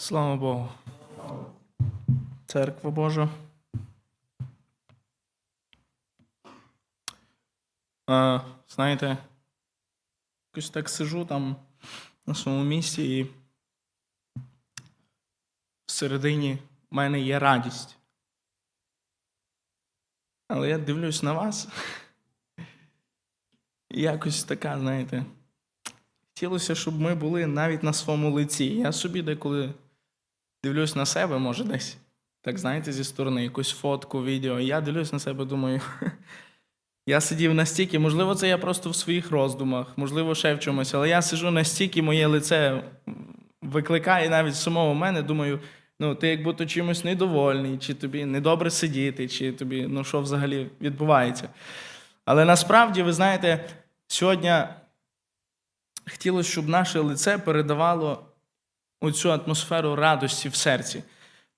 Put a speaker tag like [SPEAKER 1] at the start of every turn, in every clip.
[SPEAKER 1] Слава Богу. Церква Божа. А, знаєте, якось так сижу там на своєму місці і всередині в мене є радість. Але я дивлюсь на вас. І якось така, знаєте, хотілося, щоб ми були навіть на своєму лиці. Я собі деколи дивлюсь на себе, може, десь, так знаєте, зі сторони, якусь фотку, відео. Я дивлюсь на себе, думаю. Я сидів настільки, можливо, це я просто в своїх роздумах, можливо, ще в чомусь, але я сижу настільки, моє лице викликає навіть самого мене, думаю, ну, ти як будто чимось недовольний, чи тобі недобре сидіти, чи тобі, ну, що взагалі відбувається. Але насправді, ви знаєте, сьогодні хотілося, щоб наше лице передавало оцю атмосферу радості в серці.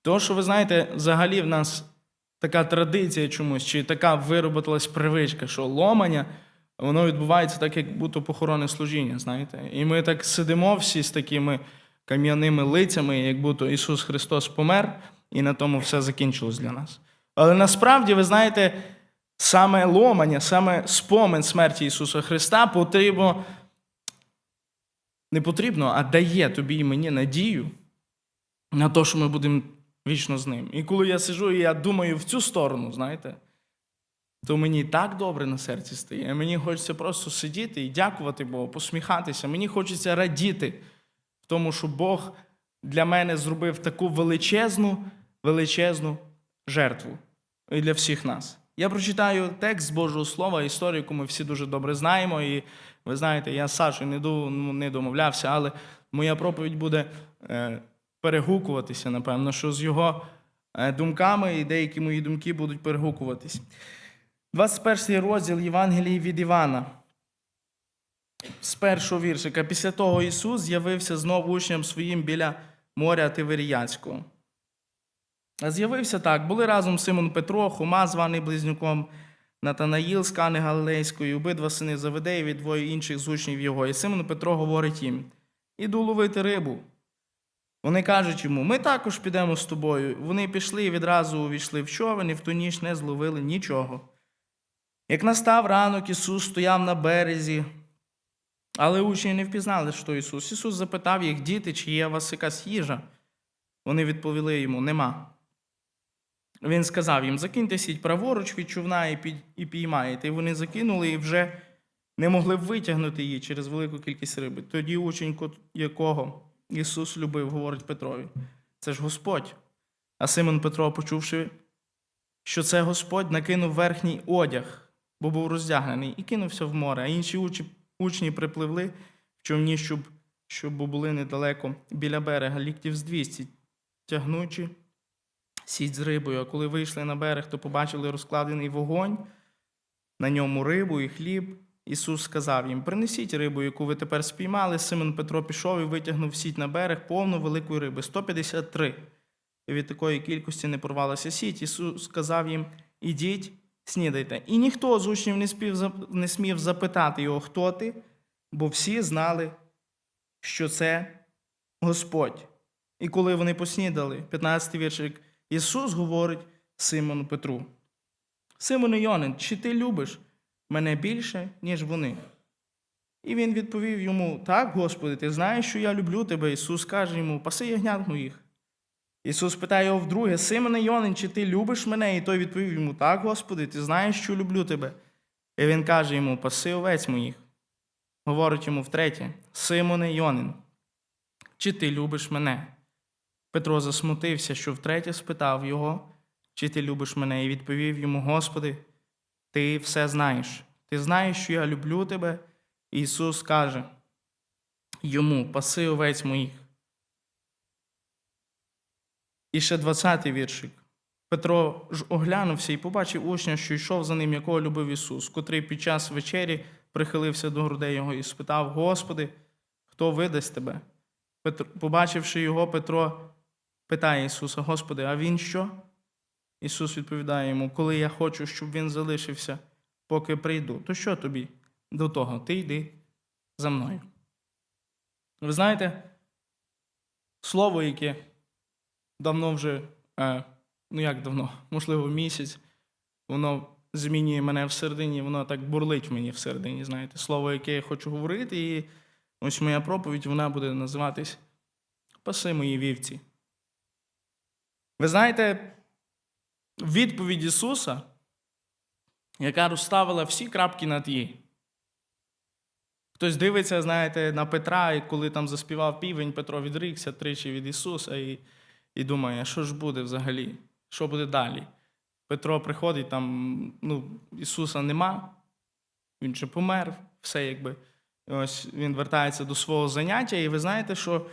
[SPEAKER 1] Тому що, ви знаєте, взагалі в нас така традиція чомусь, чи така вироботилась привичка, що ломання, воно відбувається так, як будто похоронне служіння, знаєте. І ми так сидимо всі з такими кам'яними лицями, як будто Ісус Христос помер, і на тому все закінчилось для нас. Але насправді, ви знаєте, саме ломання, саме спомин смерті Ісуса Христа потрібно не потрібно, а дає тобі і мені надію на те, що ми будемо вічно з ним. І коли я сижу і я думаю в цю сторону, знаєте, то мені так добре на серці стає. Мені хочеться просто сидіти і дякувати Богу, посміхатися. Мені хочеться радіти в тому, що Бог для мене зробив таку величезну, величезну жертву і для всіх нас. Я прочитаю текст з Божого Слова, історію, яку ми всі дуже добре знаємо. І ви знаєте, я з Сашою не, ну, не домовлявся, але моя проповідь буде е, перегукуватися, напевно, що з його е, думками і деякі мої думки будуть перегукуватись. 21 розділ Євангелії від Івана. З першого віршика. Після того Ісус з'явився знову учням своїм біля моря Тиверіянського. З'явився так. Були разом Симон Петро, Хома, званий близнюком, Натанаїл з Кани Галилейської, обидва сини Заведеєві, двоє інших з учнів його. І Симон Петро говорить їм: Іду ловити рибу. Вони кажуть йому: ми також підемо з тобою. Вони пішли і відразу увійшли в човен, і в ту ніч не зловили нічого. Як настав ранок, Ісус стояв на березі, але учні не впізнали, що Ісус. Ісус запитав їх, діти, чи є у вас якась їжа? Вони відповіли йому: Нема. Він сказав їм: закиньте сіть праворуч від човна і, під, і піймаєте. І вони закинули і вже не могли витягнути її через велику кількість риби. Тоді учень, якого Ісус любив, говорить Петрові: це ж Господь. А Симон Петро, почувши, що це Господь, накинув верхній одяг, бо був роздягнений, і кинувся в море. А інші учні, учні припливли в човні, щоб, щоб були недалеко біля берега, ліктів з 200, тягнучи сіть з рибою. А коли вийшли на берег, то побачили розкладений вогонь, на ньому рибу і хліб. Ісус сказав їм: принесіть рибу, яку ви тепер спіймали. Симон Петро пішов і витягнув сіть на берег повну великої риби 153. І від такої кількості не порвалася сіть. Ісус сказав їм: Ідіть, снідайте. І ніхто з учнів не, спів, не смів запитати його, хто ти, бо всі знали, що це Господь. І коли вони поснідали, 15-й віршик, Ісус говорить Симону Петру: Симоне Йонин, чи ти любиш мене більше, ніж вони? І він відповів йому: Так, Господи, ти знаєш, що я люблю тебе. Ісус каже йому: Паси ягнят моїх. Ісус питає його вдруге: Симоне Йонин, чи ти любиш мене? І той відповів йому: Так, Господи, ти знаєш, що люблю тебе. І він каже йому: Паси овець моїх. Говорить йому втретє: Симоне Йонин, чи ти любиш мене? Петро засмутився, що втретє спитав його, чи ти любиш мене, і відповів йому: Господи, ти все знаєш. Ти знаєш, що я люблю тебе. Ісус каже йому: Паси овець моїх. І ще 20-й віршик. Петро ж оглянувся і побачив учня, що йшов за ним, якого любив Ісус, котрий під час вечері прихилився до грудей його і спитав: Господи, хто видасть тебе? Петро, побачивши його, Петро питає Ісуса: Господи, а він що? Ісус відповідає йому: Коли я хочу, щоб він залишився, поки прийду, то що тобі до того? Ти йди за мною. Ви знаєте, слово, яке давно вже, е, ну як давно, можливо, місяць, воно змінює мене всередині, воно так бурлить мені всередині, знаєте, слово, яке я хочу говорити, і ось моя проповідь, вона буде називатись Паси мої вівці. Ви знаєте, відповідь Ісуса, яка розставила всі крапки над «і». Хтось дивиться, знаєте, на Петра, і коли там заспівав півень, Петро відрікся тричі від Ісуса і, і думає, що ж буде взагалі? Що буде далі? Петро приходить, там ну, Ісуса нема, він же помер, все якби. Ось він вертається до свого заняття, і ви знаєте, що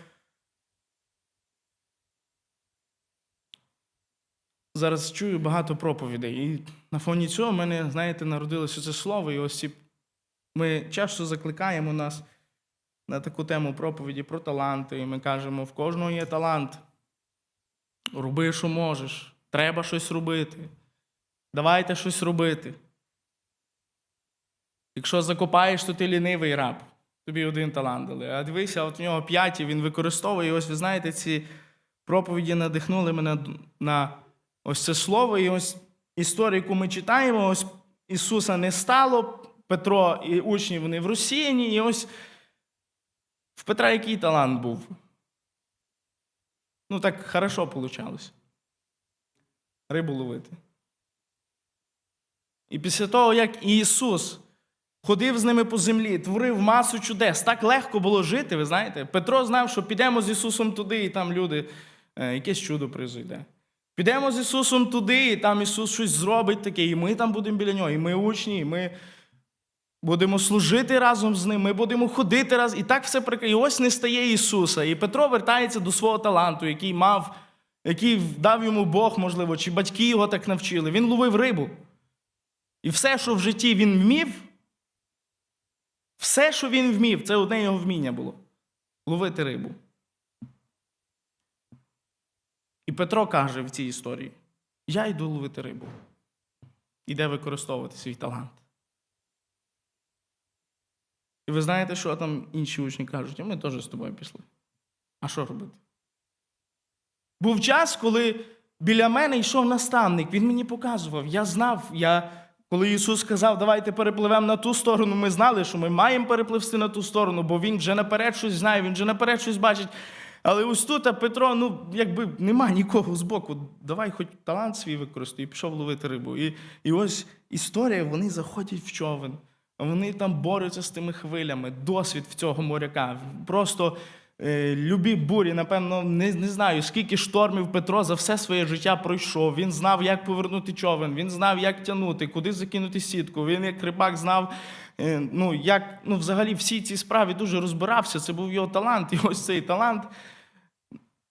[SPEAKER 1] зараз чую багато проповідей. І на фоні цього в мене, знаєте, народилося це слово, і ось ці ми часто закликаємо нас на таку тему проповіді про таланти, і ми кажемо, в кожного є талант. Роби, що можеш. Треба щось робити. Давайте щось робити. Якщо закопаєш, то ти лінивий раб. Тобі один талант дали. А дивися, от у нього п'ять, і він використовує. І ось ви знаєте, ці проповіді надихнули мене на ось це слово. І ось історію, яку ми читаємо, ось Ісуса не стало. Петро і учні вони в Росіяні, і ось в Петра який талант був? Ну, так хорошо вийшло. Рибу ловити. І після того, як Ісус ходив з ними по землі, творив масу чудес, так легко було жити, ви знаєте. Петро знав, що підемо з Ісусом туди, і там люди, е, якесь чудо призойде. Підемо з Ісусом туди, і там Ісус щось зробить таке, і ми там будемо біля нього, і ми учні, і ми будемо служити разом з ним, ми будемо ходити разом. І так все прекрасно. І ось не стає Ісуса. І Петро вертається до свого таланту, який мав, який дав йому Бог, можливо, чи батьки його так навчили. Він ловив рибу. І все, що в житті він вмів, все, що він вмів, це одне його вміння було ловити рибу. І Петро каже в цій історії: Я йду ловити рибу. Іде використовувати свій талант. І ви знаєте, що там інші учні кажуть, а ми теж з тобою пішли. А що робити? Був час, коли біля мене йшов наставник, він мені показував. Я знав, я, коли Ісус сказав, давайте перепливемо на ту сторону, ми знали, що ми маємо перепливти на ту сторону, бо Він вже наперед щось знає, він вже наперед щось бачить. Але ось тут Петро, ну, якби нема нікого збоку. Давай хоч талант свій використай, і пішов ловити рибу. І, і ось історія, вони заходять в човен. Вони там борються з тими хвилями, досвід в цього моряка. Просто е, любі бурі, напевно, не, не знаю, скільки штормів Петро за все своє життя пройшов. Він знав, як повернути човен, він знав, як тягнути, куди закинути сітку. Він, як рибак, знав, ну, як ну, взагалі всі ці справи дуже розбирався. Це був його талант. І ось цей талант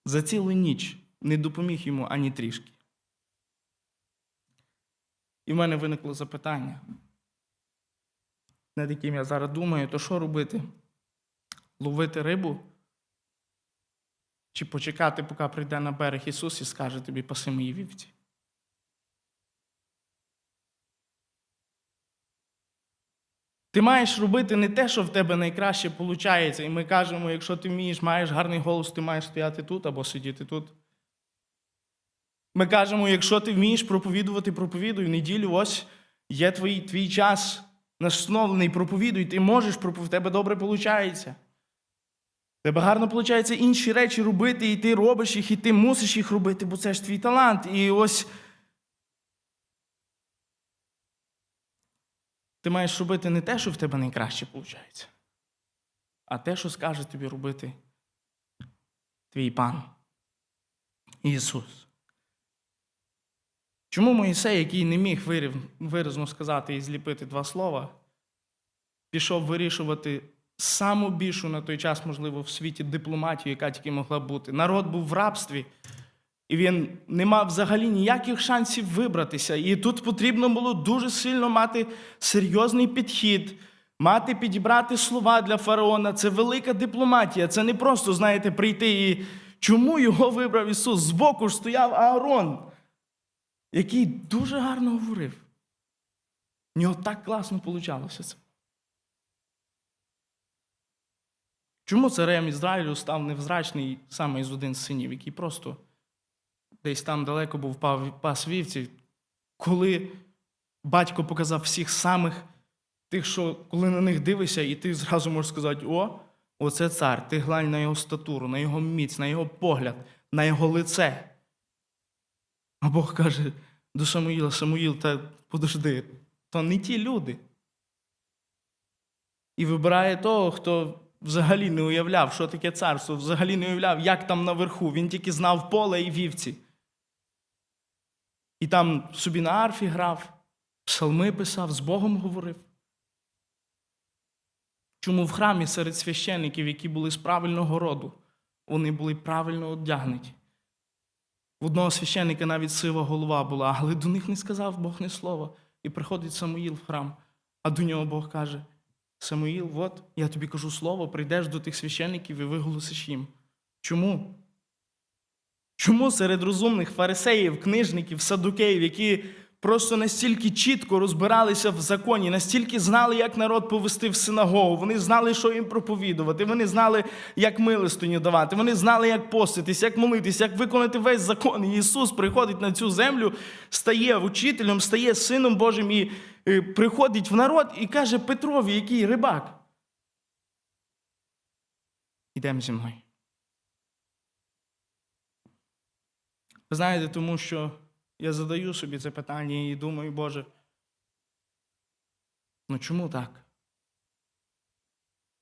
[SPEAKER 1] за цілу ніч не допоміг йому ані трішки. І в мене виникло запитання над яким я зараз думаю, то що робити? Ловити рибу? Чи почекати, поки прийде на берег Ісус і скаже тобі паси мої вівці? Ти маєш робити не те, що в тебе найкраще виходить. І ми кажемо, якщо ти вмієш, маєш гарний голос, ти маєш стояти тут або сидіти тут. Ми кажемо, якщо ти вмієш проповідувати, проповідуй в неділю, ось є твій, твій час настановлений, проповідуй, ти можеш в тебе добре виходить. Тебе гарно виходить інші речі робити, і ти робиш їх, і ти мусиш їх робити, бо це ж твій талант. І ось ти маєш робити не те, що в тебе найкраще виходить, а те, що скаже тобі робити твій пан Ісус. Чому Моїсей, який не міг виразно сказати і зліпити два слова, пішов вирішувати саму більшу на той час, можливо, в світі дипломатію, яка тільки могла бути. Народ був в рабстві, і він не мав взагалі ніяких шансів вибратися. І тут потрібно було дуже сильно мати серйозний підхід, мати підібрати слова для фараона. Це велика дипломатія. Це не просто, знаєте, прийти і чому його вибрав Ісус? Збоку ж стояв Аарон який дуже гарно говорив. У нього так класно вийшло це. Чому царем Ізраїлю став невзрачний саме із один з синів, який просто десь там далеко був пас вівці, коли батько показав всіх самих тих, що коли на них дивишся, і ти зразу можеш сказати: о, оце цар, ти глянь на його статуру, на його міць, на його погляд, на його лице. А Бог каже до Самуїла, Самуїл, та подожди, то не ті люди. І вибирає того, хто взагалі не уявляв, що таке царство, взагалі не уявляв, як там наверху. Він тільки знав поле і вівці. І там собі на арфі грав, псалми писав, з Богом говорив. Чому в храмі серед священників, які були з правильного роду, вони були правильно одягнуті? В одного священника навіть сива голова була, але до них не сказав Бог ні слова. І приходить Самуїл в храм, а до нього Бог каже: Самуїл, от я тобі кажу слово, прийдеш до тих священників і виголосиш їм. Чому? Чому серед розумних фарисеїв, книжників, садукеїв, які просто настільки чітко розбиралися в законі, настільки знали, як народ повести в синагогу, вони знали, що їм проповідувати, вони знали, як милостиню давати, вони знали, як поститись, як молитись, як виконати весь закон. І Ісус приходить на цю землю, стає учителем, стає сином Божим і е, приходить в народ і каже Петрові, який рибак. Ідемо зі мною. Знаєте, тому що я задаю собі це питання і думаю, Боже, ну чому так?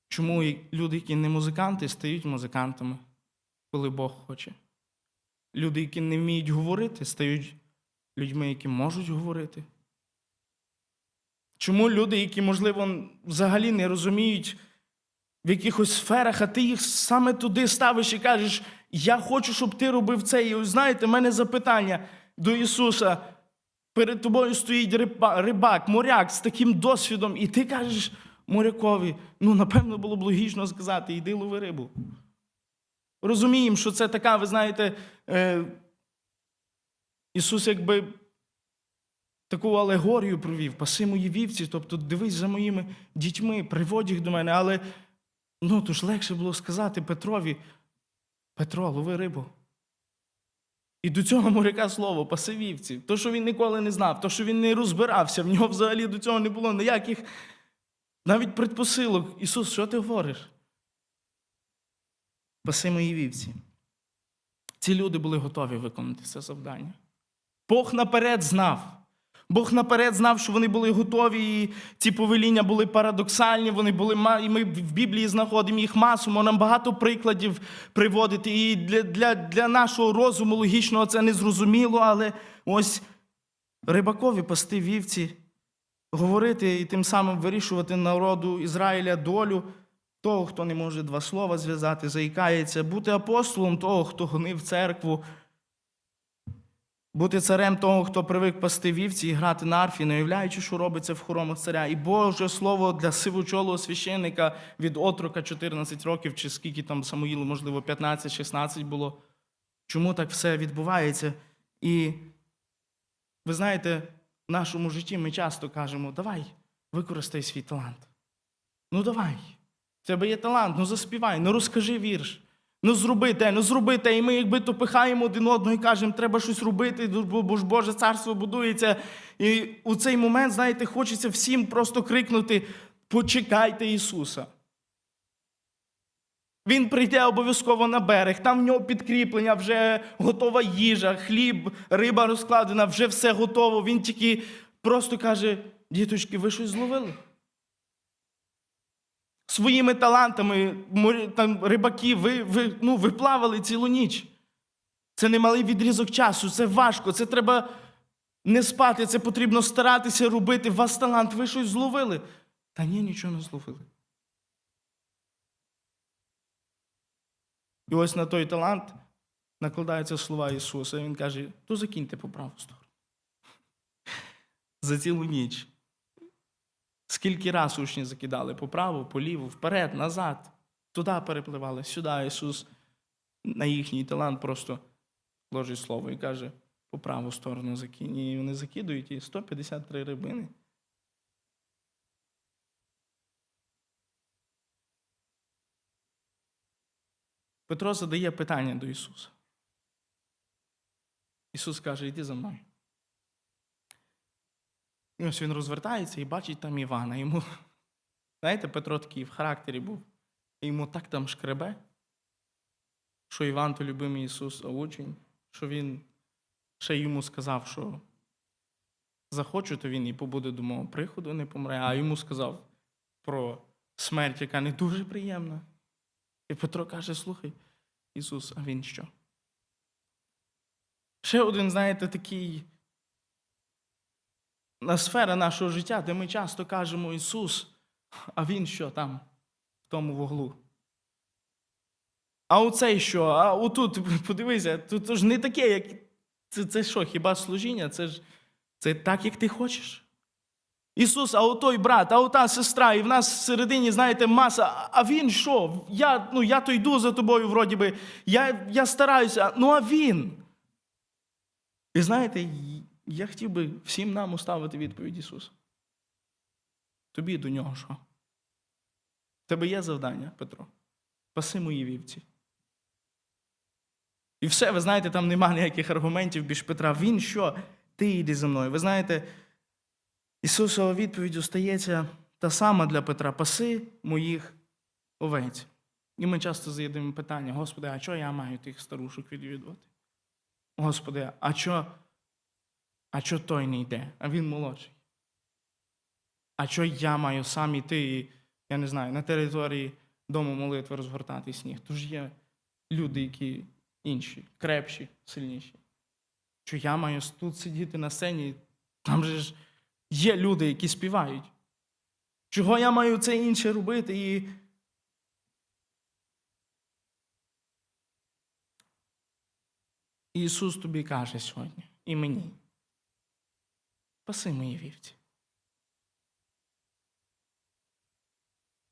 [SPEAKER 1] Чому люди, які не музиканти, стають музикантами, коли Бог хоче? Люди, які не вміють говорити, стають людьми, які можуть говорити. Чому люди, які, можливо, взагалі не розуміють в якихось сферах, а ти їх саме туди ставиш і кажеш, я хочу, щоб ти робив це. І ось знаєте, в мене запитання до Ісуса. Перед тобою стоїть риба- рибак, моряк з таким досвідом, і ти кажеш морякові, ну, напевно, було б логічно сказати, йди лови рибу. Розуміємо, що це така, ви знаєте, е, Ісус якби таку алегорію провів, паси мої вівці, тобто дивись за моїми дітьми, приводь їх до мене. Але ну, то ж легше було сказати Петрові, Петро, лови рибу. І до цього моряка слово паси вівці. То, що він ніколи не знав, то, що він не розбирався, в нього взагалі до цього не було ніяких навіть предпосилок. Ісус, що ти говориш? Паси мої вівці. Ці люди були готові виконати це завдання. Бог наперед знав. Бог наперед знав, що вони були готові, і ці повеління були парадоксальні, вони були і ми в Біблії знаходимо їх масу, можна багато прикладів приводити. І для, для, для нашого розуму логічного це не зрозуміло, але ось рибакові пасти вівці, говорити і тим самим вирішувати народу Ізраїля долю того, хто не може два слова зв'язати, заїкається, бути апостолом того, хто гонив церкву, бути царем того, хто привик пасти вівці і грати на арфі, не уявляючи, що робиться в хоромах царя. І Боже слово для сивочолого священника від отрока 14 років, чи скільки там Самуїлу, можливо, 15-16 було. Чому так все відбувається? І ви знаєте, в нашому житті ми часто кажемо: давай, використай свій талант. Ну давай. В тебе є талант, ну заспівай, ну розкажи вірш. Ну зроби те, ну зроби те. І ми якби то пихаємо один одного і кажемо, треба щось робити, бо ж Боже царство будується. І у цей момент, знаєте, хочеться всім просто крикнути: почекайте Ісуса. Він прийде обов'язково на берег, там в нього підкріплення, вже готова їжа, хліб, риба розкладена, вже все готово. Він тільки просто каже: діточки, ви щось зловили? Своїми талантами, там, рибаки, ви, ви, ну, ви плавали цілу ніч. Це немалий відрізок часу, це важко, це треба не спати, це потрібно старатися робити. Вас талант, ви щось зловили. Та ні, нічого не зловили. І ось на той талант накладаються слова Ісуса. Він каже: то закиньте по праву сторону. За цілу ніч. Скільки раз учні закидали по праву, по ліву, вперед, назад, туди перепливали, сюди. Ісус на їхній талант просто ложить слово і каже, по праву сторону закинь. І вони закидують і 153 рибини. Петро задає питання до Ісуса. Ісус каже, йди за мною. І ось він розвертається і бачить там Івана. Йому, знаєте, Петро такий в характері був. І йому так там шкребе, що Іван то любимий Ісус учень, що він ще йому сказав, що захочу, то він і побуде до мого приходу, не помре, а йому сказав про смерть, яка не дуже приємна. І Петро каже: слухай, Ісус, а він що? Ще один, знаєте, такий на сфера нашого життя, де ми часто кажемо Ісус, а Він що там, в тому вуглу? А оцей що? А отут, подивися, тут ж не таке, як. Це, це що, хіба служіння? Це ж це так, як ти хочеш. Ісус, а отой брат, а ота сестра, і в нас всередині, знаєте, маса. А- він що? Я, ну, я то йду за тобою, вроді би, я, я стараюся, ну а він. І знаєте, я хотів би всім нам уставити відповідь Ісуса. Тобі до нього що? Тебе є завдання, Петро? Паси мої вівці. І все, ви знаєте, там нема ніяких аргументів більш Петра. Він що? Ти йди за мною. Ви знаєте, Ісусова відповідь остається та сама для Петра: паси моїх овець. І ми часто задаємо питання: Господи, а чого я маю тих старушок відвідувати? Господи, а чо, а чо той не йде? А він молодший. А чо я маю сам іти, і, я не знаю, на території дому молитви розгортати сніг? Тож є люди, які інші, крепші, сильніші. Що я маю тут сидіти на сцені, там же ж є люди, які співають. Чого я маю це інше робити? І Ісус тобі каже сьогодні і мені. Паси мої вівці.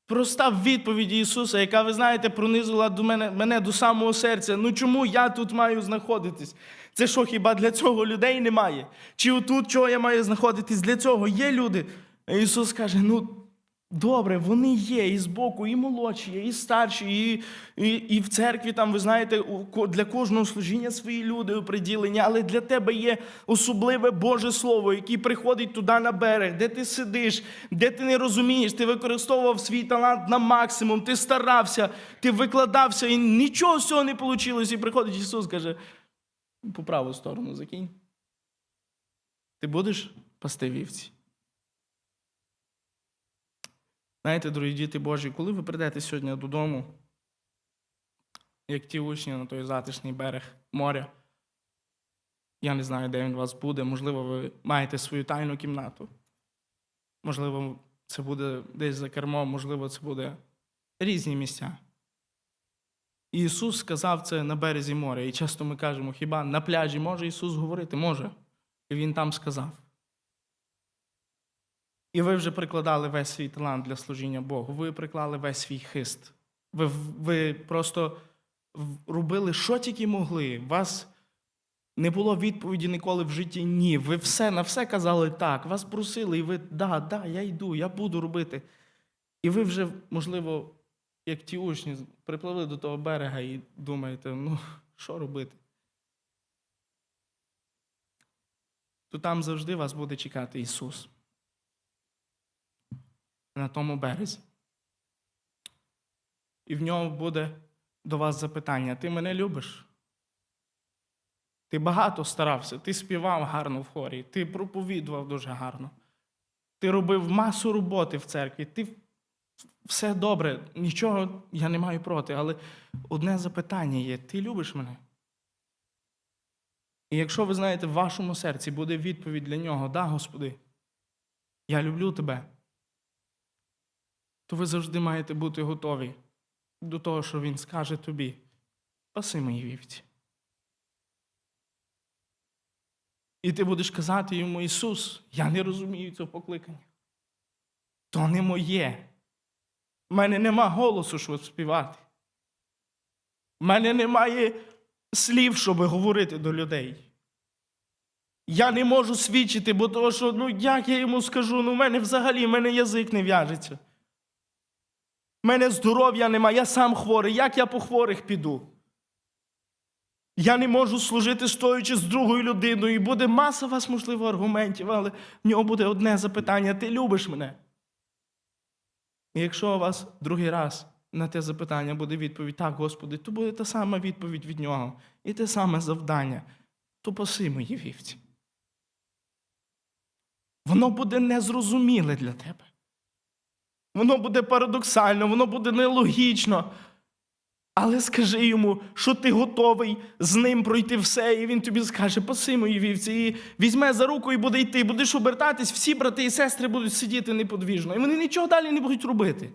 [SPEAKER 1] Проста відповідь Ісуса, яка, ви знаєте, пронизила до мене, мене до самого серця. Ну чому я тут маю знаходитись? Це що, хіба для цього людей немає? Чи отут чого я маю знаходитись? Для цього є люди. Ісус каже: ну добре, вони є і збоку, і молодші, і старші, і, і, і в церкві там, ви знаєте, для кожного служіння свої люди оприділені, але для тебе є особливе Боже Слово, яке приходить туди на берег, де ти сидиш, де ти не розумієш, ти використовував свій талант на максимум, ти старався, ти викладався, і нічого з цього не вийшло. І приходить Ісус, каже, по праву сторону закинь. Ти будеш пасти вівці. Знаєте, дорогі діти Божі, коли ви прийдете сьогодні додому, як ті учні на той затишний берег моря, я не знаю, де він у вас буде, можливо, ви маєте свою тайну кімнату. Можливо, це буде десь за кермом, можливо, це буде різні місця. Ісус сказав це на березі моря. І часто ми кажемо, хіба на пляжі може Ісус говорити? Може. І Він там сказав. І ви вже прикладали весь свій талант для служіння Богу. Ви приклали весь свій хист. Ви, ви просто робили, що тільки могли. У вас не було відповіді ніколи в житті ні. Ви все на все казали так. Вас просили, і ви да, да, я йду, я буду робити. І ви вже, можливо, як ті учні, припливли до того берега і думаєте, ну, що робити? То там завжди вас буде чекати Ісус на тому березі. І в нього буде до вас запитання: ти мене любиш? Ти багато старався, ти співав гарно в хорі, ти проповідував дуже гарно. Ти робив масу роботи в церкві, ти все добре, нічого я не маю проти, але одне запитання є: ти любиш мене? І якщо ви знаєте, в вашому серці буде відповідь для нього, да, Господи, я люблю тебе то ви завжди маєте бути готові до того, що Він скаже тобі. Паси мої вівці. І ти будеш казати йому, Ісус, я не розумію цього покликання. То не моє. У мене нема голосу, щоб співати. У мене немає слів, щоб говорити до людей. Я не можу свідчити, бо того, що ну як я йому скажу, ну в мене взагалі в мене язик не в'яжеться. Мене здоров'я нема, я сам хворий, як я по хворих піду? Я не можу служити стоячи з другою людиною, і буде маса вас, можливо, аргументів, але в нього буде одне запитання: ти любиш мене? І якщо у вас другий раз на те запитання буде відповідь так, Господи, то буде та сама відповідь від нього і те саме завдання, то паси мої вівці. Воно буде незрозуміле для тебе. Воно буде парадоксально, воно буде нелогічно. Але скажи йому, що ти готовий з ним пройти все, і він тобі скаже, паси мої вівці, і візьме за руку і буде йти, будеш обертатись, всі брати і сестри будуть сидіти неподвіжно, і вони нічого далі не будуть робити.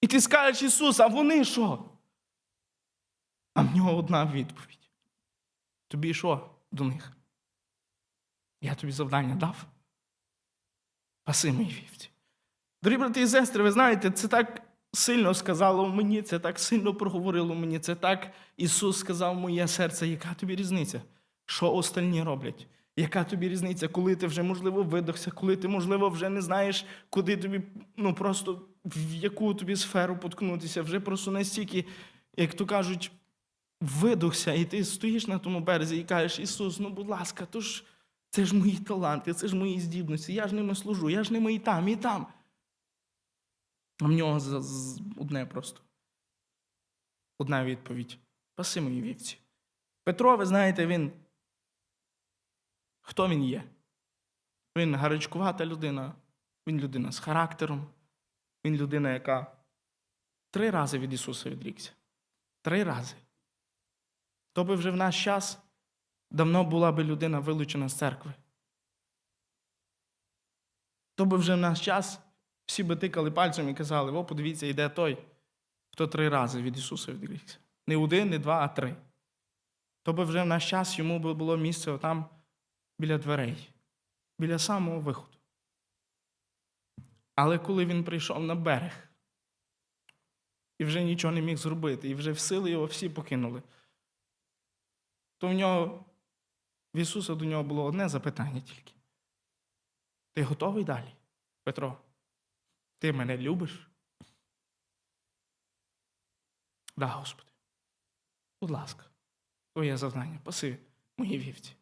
[SPEAKER 1] І ти скажеш Ісус, а вони що? А в нього одна відповідь. Тобі що до них? Я тобі завдання дав. Паси мої вівці. Дорогі брати і сестри, ви знаєте, це так сильно сказало мені, це так сильно проговорило мені, це так Ісус сказав моє серце, яка тобі різниця? Що остальні роблять? Яка тобі різниця, коли ти вже, можливо, видохся, коли ти, можливо, вже не знаєш, куди тобі, ну просто в яку тобі сферу поткнутися, вже просто настільки, як то кажуть, видохся, і ти стоїш на тому березі і кажеш, Ісус, ну будь ласка, то ж це ж мої таланти, це ж мої здібності, я ж ними служу, я ж ними і там, і там. В нього одне просто. Одна відповідь. Паси мої вівці. Петро, ви знаєте, він. Хто він є? Він гарячкувата людина, він людина з характером, він людина, яка три рази від Ісуса відрікся. Три рази. То би вже в наш час давно була би людина вилучена з церкви. То би вже в наш час всі би тикали пальцем і казали: о, подивіться, йде той, хто три рази від Ісуса відрікся. Не один, не два, а три. То би вже в наш час йому би було місце отам біля дверей, біля самого виходу. Але коли він прийшов на берег і вже нічого не міг зробити, і вже в сили його всі покинули, то в нього, в Ісуса до нього було одне запитання тільки. Ти готовий далі, Петро? Ти мене любиш? Да, Господи. Будь ласка, твоє завдання, паси мої вівці.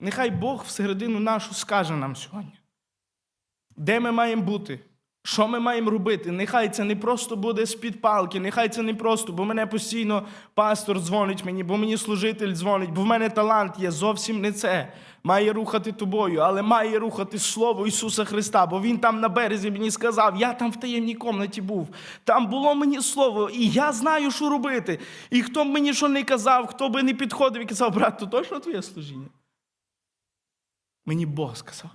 [SPEAKER 1] Нехай Бог всередину нашу скаже нам сьогодні, де ми маємо бути, що ми маємо робити. Нехай це не просто буде з-під палки, нехай це не просто, бо мене постійно пастор дзвонить мені, бо мені служитель дзвонить, бо в мене талант є. Зовсім не це. Має рухати тобою, але має рухати Слово Ісуса Христа, бо Він там на березі мені сказав, я там в таємній комнаті був. Там було мені слово, і я знаю, що робити. І хто б мені що не казав, хто би не підходив і казав, брат, то точно твоє служіння? Мені Бог сказав.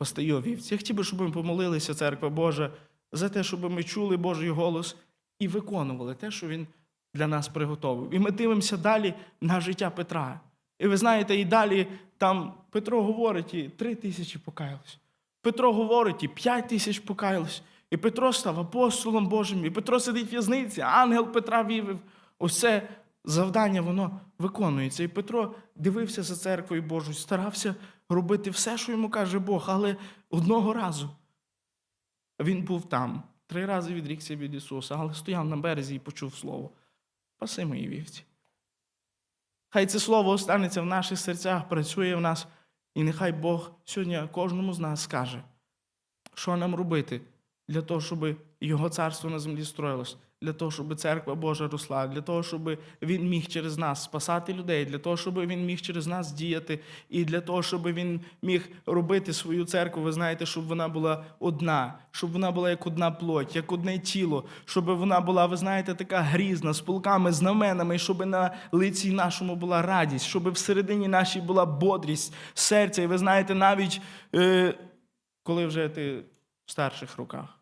[SPEAKER 1] Вівці. Я хотів би, щоб ми помолилися, церква Божа, за те, щоб ми чули Божий голос і виконували те, що Він для нас приготовив. І ми дивимося далі на життя Петра. І ви знаєте, і далі там Петро говорить, і три тисячі покаялось. Петро говорить, і п'ять тисяч покаялось. І Петро став апостолом Божим, і Петро сидить в в'язниці, ангел Петра вівив. Це завдання, воно виконується. І Петро дивився за церквою Божою, старався робити все, що йому каже Бог, але одного разу він був там. Три рази відрікся від Ісуса, але стояв на березі і почув слово. Паси мої вівці. Хай це слово останеться в наших серцях, працює в нас, і нехай Бог сьогодні кожному з нас скаже, що нам робити для того, щоб Його царство на землі строїлось, для того, щоб церква Божа росла, для того, щоб Він міг через нас спасати людей, для того, щоб Він міг через нас діяти, і для того, щоб Він міг робити свою церкву, ви знаєте, щоб вона була одна, щоб вона була як одна плоть, як одне тіло, щоб вона була, ви знаєте, така грізна, з полками, знаменами, щоб на лиці нашому була радість, щоб всередині нашій була бодрість, серця. І ви знаєте, навіть е, коли вже ти в старших роках.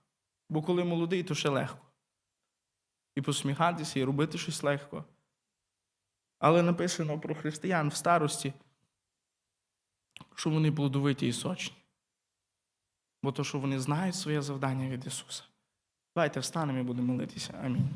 [SPEAKER 1] Бо коли молодий, то ще легко. І посміхатися, і робити щось легко. Але написано про християн в старості, що вони плодовиті і сочні. Бо то, що вони знають своє завдання від Ісуса. Давайте встанемо і будемо молитися. Амінь.